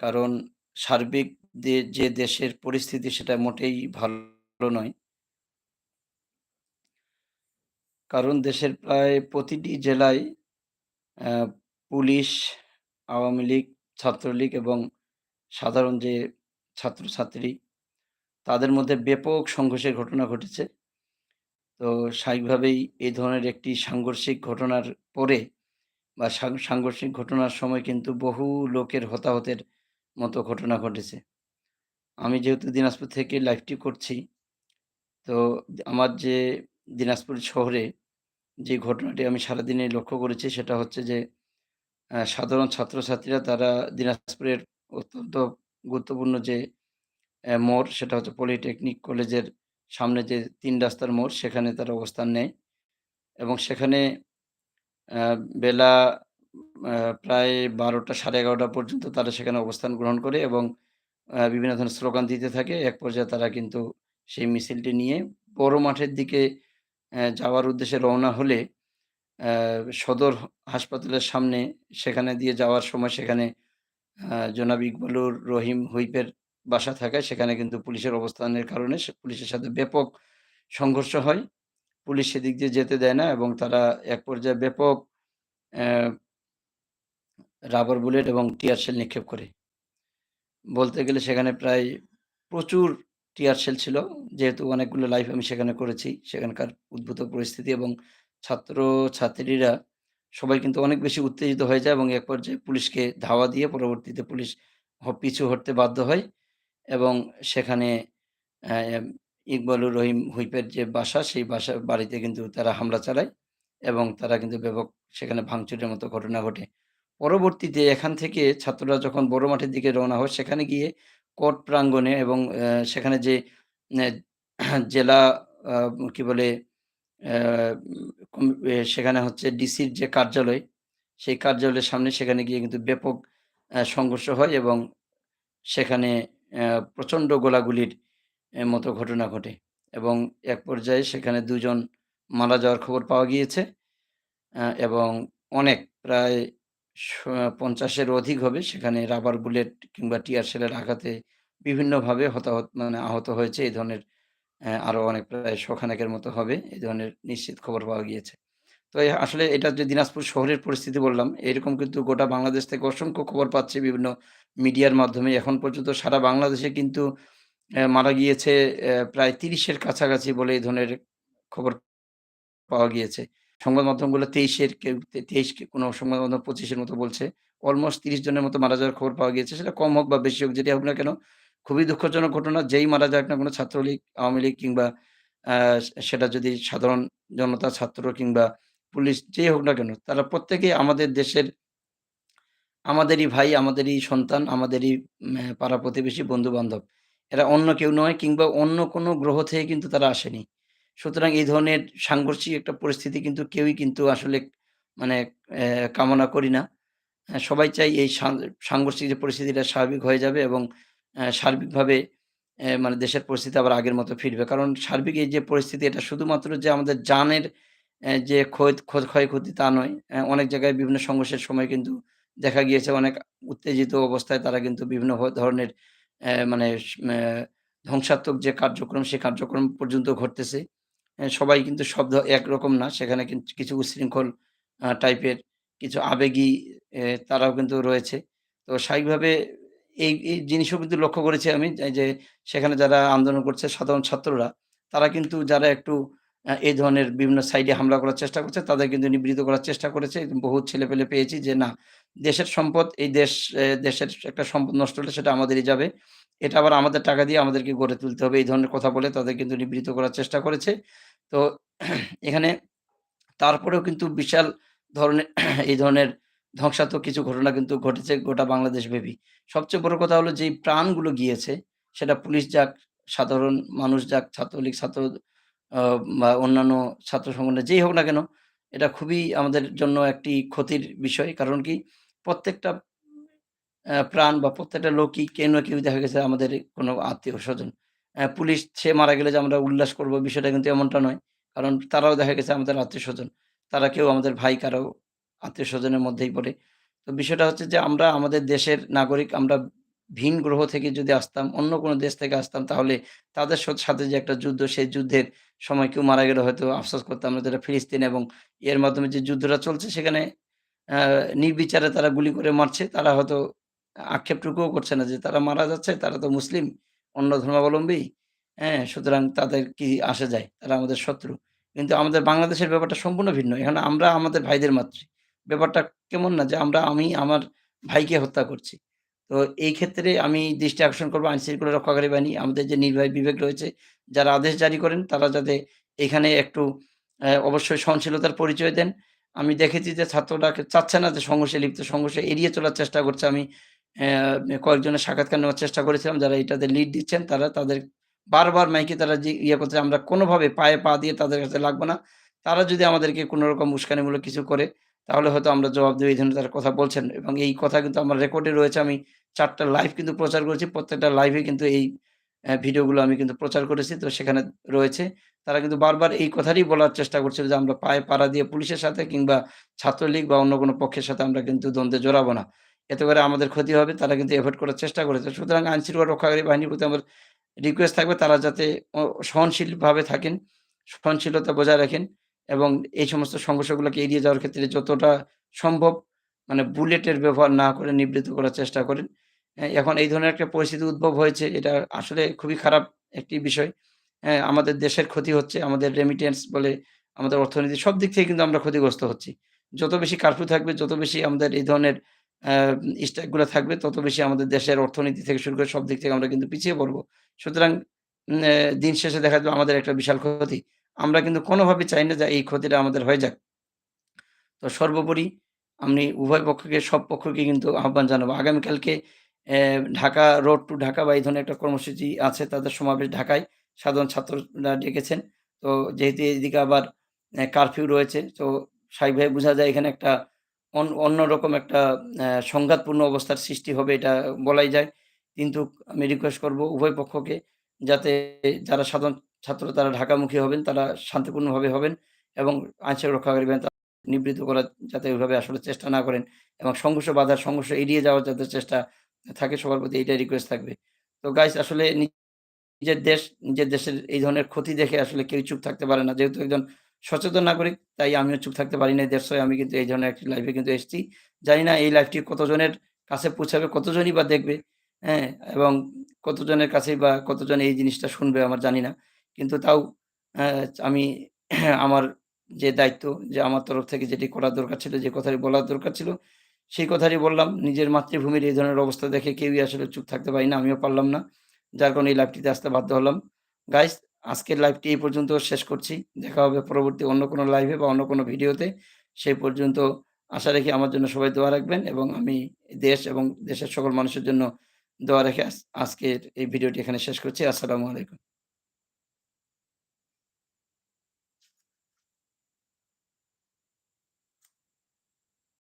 কারণ সার্বিক যে দেশের পরিস্থিতি সেটা মোটেই ভালো নয়। কারণ দেশের প্রায় প্রতিটি জেলায় পুলিশ, আওয়ামী লীগ, ছাত্রলীগ এবং সাধারণ যে ছাত্রছাত্রী তাদের মধ্যে ব্যাপক সংঘর্ষের ঘটনা ঘটেছে। তো স্বাভাবিকভাবেই এই ধরনের একটি সাংঘর্ষিক ঘটনার পরে বা সাংঘর্ষিক ঘটনার সময় কিন্তু বহু লোকের হতাহতের মতো ঘটনা ঘটেছে। আমি যেহেতু দিনাজপুর থেকে লাইভটি করছি, তো আমার যে দিনাজপুর শহরে যে ঘটনাটি আমি সারাদিনে লক্ষ্য করেছি সেটা হচ্ছে যে সাধারণ ছাত্রছাত্রীরা তারা দিনাজপুরের অত্যন্ত গুরুত্বপূর্ণ যে মোড় সেটা হচ্ছে পলিটেকনিক কলেজের সামনে যে তিন রাস্তার মোড় সেখানে তারা অবস্থান নেয় এবং সেখানে বেলা প্রায় ১২টা ১১:৩০ পর্যন্ত তারা সেখানে অবস্থান গ্রহণ করে এবং বিভিন্ন ধরনের স্লোগান দিতে থাকে। এক পর্যায়ে তারা কিন্তু সেই মিছিলটি নিয়ে বড় মাঠের দিকে যাওয়ার উদ্দেশ্যে রওনা হলে সদর হাসপাতালের সামনে সেখানে দিয়ে যাওয়ার সময় সেখানে জনাব ইকবালুর রহিম হুইপের বাসা থাকায় সেখানে কিন্তু পুলিশের অবস্থানের কারণে পুলিশের সাথে ব্যাপক সংঘর্ষ হয়। পুলিশ সেদিক দিয়ে যেতে দেয় না এবং তারা এক পর্যায়ে ব্যাপক রাবার বুলেট এবং টিয়ার শেল নিক্ষেপ করে। বলতে গেলে সেখানে প্রায় প্রচুর টিয়ার শেল ছিল। যেহেতু অনেকগুলো লাইফ আমি সেখানে করেছি। সেখানকার উদ্ভূত পরিস্থিতি এবং ছাত্র-ছাত্রীরা সবাই কিন্তু অনেক বেশি উত্তেজিত হয়ে যায় এবং এক পর্যায়ে পুলিশকে ধাওয়া দিয়ে পরবর্তীতে পুলিশ পিছু হটতে বাধ্য হয় এবং সেখানে ইকবালুর রহিম হুইপের যে বাসা, সেই বাসা বাড়িতে কিন্তু তারা হামলা চালায় এবং তারা কিন্তু ব্যাপক সেখানে ভাঙচুরের মতো ঘটনা ঘটে। পরবর্তীতে এখান থেকে ছাত্ররা যখন বড় মাঠের দিকে রওনা হয় সেখানে গিয়ে কোর্ট প্রাঙ্গণে এবং সেখানে যে জেলা কি বলে সেখানে হচ্ছে ডিসির যে কার্যালয়, সেই কার্যালয়ের সামনে সেখানে গিয়ে কিন্তু ব্যাপক সংঘর্ষ হয় এবং সেখানে প্রচণ্ড গোলাগুলির মতো ঘটনা ঘটে এবং এক পর্যায়ে সেখানে দুজন মারা যাওয়ার খবর পাওয়া গিয়েছে। এবং অনেক প্রায় স ৫০ এর অধিক হবে সেখানে রাবার বুলেট কিংবা টিয়ার সেলের আঘাতে বিভিন্নভাবে হতাহত মানে আহত হয়েছে। এই ধরনের আরও আরও অনেক প্রায় শখানেকের মতো হবে। এই ধরনের নিশ্চিত খবর পাওয়া গিয়েছে। তো আসলে এটা যে দিনাজপুর শহরের পরিস্থিতি বললাম, এরকম কিন্তু গোটা বাংলাদেশ থেকে অসংখ্য খবর পাচ্ছে বিভিন্ন মিডিয়ার মাধ্যমে। এখন পর্যন্ত সারা বাংলাদেশে কিন্তু মারা গিয়েছে প্রায় তিরিশের কাছাকাছি বলে এই ধরনের খবর পাওয়া গিয়েছে। সংবাদ মাধ্যমগুলো ২৩ এর কেউ তে ২৩ কে কোনো সংবাদ মাধ্যম পঁচিশের মতো বলছে। অলমোস্ট ৩০ জনের মতো মারা যাওয়ার খবর পাওয়া গিয়েছে। সেটা কম হোক বা বেশি হোক যেটাই হোক না কেন, খুবই দুঃখজনক ঘটনা। যেই মারা যাক না কোনো ছাত্রলীগ, আওয়ামী লীগ কিংবা সেটা যদি সাধারণ জনতা, ছাত্র কিংবা পুলিশ যেই হোক না কেন, তারা প্রত্যেকেই আমাদের দেশের আমাদেরই ভাই, আমাদেরই সন্তান, আমাদেরই পাড়া-প্রতিবেশী, বন্ধু-বান্ধব। এরা অন্য কেউ নয় কিংবা অন্য কোনো গ্রহ থেকে কিন্তু তারা আসেনি। সুতরাং এই ধরনের সাংঘর্ষিক একটা পরিস্থিতি কিন্তু কেউই কিন্তু আসলে মানে কামনা করি না। সবাই চাই এই সাংঘর্ষিক যে পরিস্থিতিটা স্বাভাবিক হয়ে যাবে এবং সার্বিকভাবে মানে দেশের পরিস্থিতি আবার আগের মতো ফিরবে। কারণ সার্বিক এই যে পরিস্থিতি এটা শুধুমাত্র যে আমাদের যানের যে ক্ষয় ক্ষ ক্ষয়ক্ষতি তা নয়। অনেক জায়গায় বিভিন্ন সংঘর্ষের সময় কিন্তু দেখা গিয়েছে অনেক উত্তেজিত অবস্থায় তারা কিন্তু বিভিন্ন ধরনের মানে ধ্বংসাত্মক যে কার্যক্রম, সে কার্যক্রম পর্যন্ত ঘটতেছে। সবাই কিন্তু শব্দ একরকম না। সেখানে কিন্তু কিছু উশৃঙ্খল টাইপের কিছু আবেগী তারাও কিন্তু রয়েছে। তো স্বাভাবিকভাবে এই, এই জিনিসও কিন্তু লক্ষ্য করেছি আমি যে সেখানে যারা আন্দোলন করছে সাধারণ ছাত্ররা, তারা কিন্তু যারা একটু এই ধরনের বিভিন্ন সাইডে হামলা করার চেষ্টা করছে, তাদের কিন্তু নিবৃত করার চেষ্টা করেছে। বহুত ছেলেপেলে পেয়েছি যে না, দেশের সম্পদ এই দেশ দেশের একটা সম্পদ নষ্ট হলে সেটা আমাদেরই যাবে। এটা আবার আমাদের টাকা দিয়ে আমাদেরকে গড়ে তুলতে হবে। এই ধরনের কথা বলে তাদের কিন্তু নিবৃত করার চেষ্টা করেছে। তো এখানে তারপরেও কিন্তু বিশাল ধরনের এই ধরনের ধ্বংসাত্মক কিছু ঘটনা কিন্তু ঘটেছে গোটা বাংলাদেশ বাংলাদেশব্যাপী। সবচেয়ে বড় কথা হলো যেই প্রাণগুলো গিয়েছে, সেটা পুলিশ যাক, সাধারণ মানুষ যাক, ছাত্রলীগ, ছাত্র বা অন্যান্য ছাত্র সংগঠন যেই হোক না কেন, এটা খুবই আমাদের জন্য একটি ক্ষতির বিষয়। কারণ কি? প্রত্যেকটা প্রাণ বা প্রত্যেকটা লোকই কেউ না কেউ দেখা গেছে আমাদের কোনো আত্মীয়স্বজন। পুলিশ সে মারা গেলে যে আমরা উল্লাস করব বিষয়টা কিন্তু এমনটা নয়। কারণ তারাও দেখা গেছে আমাদের আত্মীয়-স্বজন। তারা কেউ আমাদের ভাই কারও আত্মীয়স্বজনের মধ্যেই পড়ে। তো বিষয়টা হচ্ছে যে আমরা আমাদের দেশের নাগরিক আমরা ভিন গ্রহ থেকে যদি আসতাম, অন্য কোনো দেশ থেকে আসতাম তাহলে তাদের সাথে যে একটা যুদ্ধ সেই যুদ্ধের সময় কেউ মারা গেলে হয়তো আফসোস করতাম না যেটা ফিলিস্তিন এবং এর মাধ্যমে যে যুদ্ধটা চলছে সেখানে নির্বিচারে তারা গুলি করে মারছে। তারা হয়তো আক্ষেপটুকুও করছে না যে তারা মারা যাচ্ছে, তারা তো মুসলিম, অন্য ধর্মাবলম্বী। হ্যাঁ? সুতরাং তাদের কি আসে যায়? তারা আমাদের শত্রু। কিন্তু আমাদের বাংলাদেশের ব্যাপারটা সম্পূর্ণ ভিন্ন। এখানে আমরা আমাদের ভাইদের মারছি। ব্যাপারটা কেমন না যে আমরা আমি আমার ভাইকে হত্যা করছি। তো এই ক্ষেত্রে আমি দৃষ্টি আকর্ষণ করব আইনশৃঙ্খলা রক্ষাকারী বাহিনী, আমাদের যে নির্বাহী বিবেক রয়েছে, যারা আদেশ জারি করেন তারা যাতে এখানে একটু অবশ্যই সহনশীলতার পরিচয় দেন। আমি দেখেছি যে ছাত্ররা চাচ্ছে না যে সংঘর্ষে লিপ্ত, সংঘর্ষে এড়িয়ে চলার চেষ্টা করছে। আমি কয়েকজনের সাক্ষাৎকার নেওয়ার চেষ্টা করেছিলাম যারা এটাতে লিড দিচ্ছেন তারা তাদের বারবার মাইকে তারা যে ইয়ে করছে আমরা কোনোভাবে পায়ে পা দিয়ে তাদের কাছে লাগবো না। তারা যদি আমাদেরকে কোনো রকম উস্কানিমূলক কিছু করে তাহলে হয়তো আমরা জবাব দেব এই ধরনের তারা কথা বলছেন এবং এই কথা কিন্তু আমার রেকর্ডে রয়েছে। আমি ৪ টা লাইভ কিন্তু প্রচার করেছি। প্রত্যেকটা লাইভে কিন্তু এই ভিডিওগুলো আমি কিন্তু প্রচার করেছি। তো সেখানে রয়েছে। তারা কিন্তু বারবার এই কথারই বলার চেষ্টা করছিল যে আমরা পায়ে পাড়া দিয়ে পুলিশের সাথে কিংবা ছাত্রলীগ বা অন্য কোনো পক্ষের সাথে আমরা কিন্তু দ্বন্দ্বে জড়াবো না। এতে করে আমাদের ক্ষতি হবে। তারা কিন্তু এভয়েড করার চেষ্টা করেছে। সুতরাং আইনশৃঙ্খলা রক্ষাকারী বাহিনীর প্রতি আমার রিকোয়েস্ট থাকবে তারা যাতে সহনশীলভাবে থাকেন, সহনশীলতা বজায় রাখেন এবং এই সমস্ত সংঘর্ষগুলোকে এড়িয়ে যাওয়ার ক্ষেত্রে যতটা সম্ভব মানে বুলেটের ব্যবহার না করে নিবৃত্ত করার চেষ্টা করেন। এখন এই ধরনের একটা পরিস্থিতি উদ্ভব হয়েছে। এটা আসলে খুবই খারাপ একটি বিষয়। আমাদের দেশের ক্ষতি হচ্ছে, আমাদের রেমিটেন্স বলে আমাদের অর্থনীতি সব দিক থেকে কিন্তু আমরা ক্ষতিগ্রস্ত হচ্ছি। যত বেশি কারফিউ থাকবে, যত বেশি আমাদের এই ধরনের অ্যা স্ট্রাইকগুলা থাকবে, তত বেশি আমাদের দেশের অর্থনীতি থেকে শুরু করে সব দিক থেকে আমরা কিন্তু পিছিয়ে পড়ব। সুতরাং দিন শেষে দেখা যাবে আমাদের একটা বিশাল ক্ষতি। আমরা কিন্তু কোনোভাবে চাই না যে এই ক্ষতিটা আমাদের হয়ে যাক। তো সর্বোপরি আমি উভয় পক্ষকে, সব পক্ষকে কিন্তু আহ্বান জানাব। আগামীকালকে ঢাকা রোড টু ঢাকা বা এই ধরনের একটা কর্মসূচি আছে, তাদের সমাবেশ ঢাকায় সাধারণ ছাত্ররা ডেকেছেন। তো যেহেতু এদিকে আবার কারফিউ রয়েছে, তো স্বাভাবিকভাবে বোঝা যায় এখানে একটা অন, অন্যরকম একটা সংঘাতপূর্ণ অবস্থার সৃষ্টি হবে এটা বলাই যায়। কিন্তু আমি রিকোয়েস্ট করব উভয় পক্ষকে যাতে যারা সাধারণ ছাত্র তারা ঢাকামুখী হবেন, তারা শান্তিপূর্ণভাবে হবেন এবং আইনশৃঙ্খলা রক্ষাকারী বাহিনী নিবৃত্ত করার যাতে ওইভাবে আসলে চেষ্টা না করেন এবং সংঘর্ষ বাধার সংঘর্ষ এড়িয়ে যাওয়ার যাতে চেষ্টা থাকে সবার প্রতি এটাই রিকোয়েস্ট থাকবে। তো গাইস আসলে নিজের দেশ, নিজের দেশের এই ধরনের ক্ষতি দেখে আসলে কেউ চুপ থাকতে পারে না। যেহেতু একজন সচেতন নাগরিক তাই আমিও চুপ থাকতে পারি না দেশ আমি কিন্তু এই ধরনের একটি লাইভে কিন্তু এসেছি। জানি না এই লাইভটি কতজনের কাছে পৌঁছাবে, কতজনই বা দেখবে, হ্যাঁ? এবং কতজনের কাছেই বা কতজন এই জিনিসটা শুনবে আমার জানি না। কিন্তু তাও আমি আমার যে দায়িত্ব যে আমার তরফ থেকে যেটি করার দরকার ছিল, যে কথাটি বলার দরকার ছিল, সেই কথাটি বললাম। নিজের মাতৃভূমির এই ধরনের অবস্থা দেখে কেউই আসলে চুপ থাকতে পারি না। আমিও পারলাম না। যার কারণে এই লাইভটিতে আসতে বাধ্য হলাম। গাইস আজকের লাইভটি এই পর্যন্ত শেষ করছি। দেখা হবে পরবর্তী অন্য কোনো লাইভে বা অন্য কোনো ভিডিওতে। সেই পর্যন্ত আশা রেখে আমার জন্য সবাই দোয়া রাখবেন এবং আমি দেশ এবং দেশের সকল মানুষের জন্য দোয়া রেখে আজকের এই ভিডিওটি এখানে শেষ করছি। আসসালামু আলাইকুম।